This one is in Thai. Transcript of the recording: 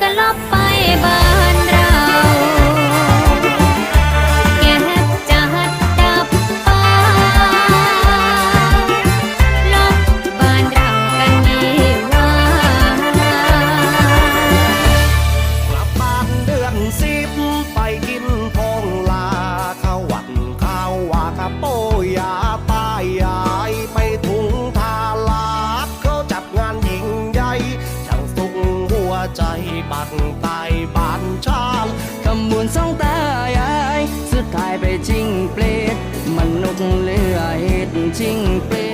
ก็ลบไปบ้านเราแก็ะจัดดับฟ้าลบบ้านเรากันดีว่า กลับบ้านเดือนสิบไปกินพงลาข้าวหวันข้าวหวากระโป ใจปักใต้บานช่างขมูลสองตายายสุดท้ายไปจริงเปรตมนุกเลือเหตุจริงเปรต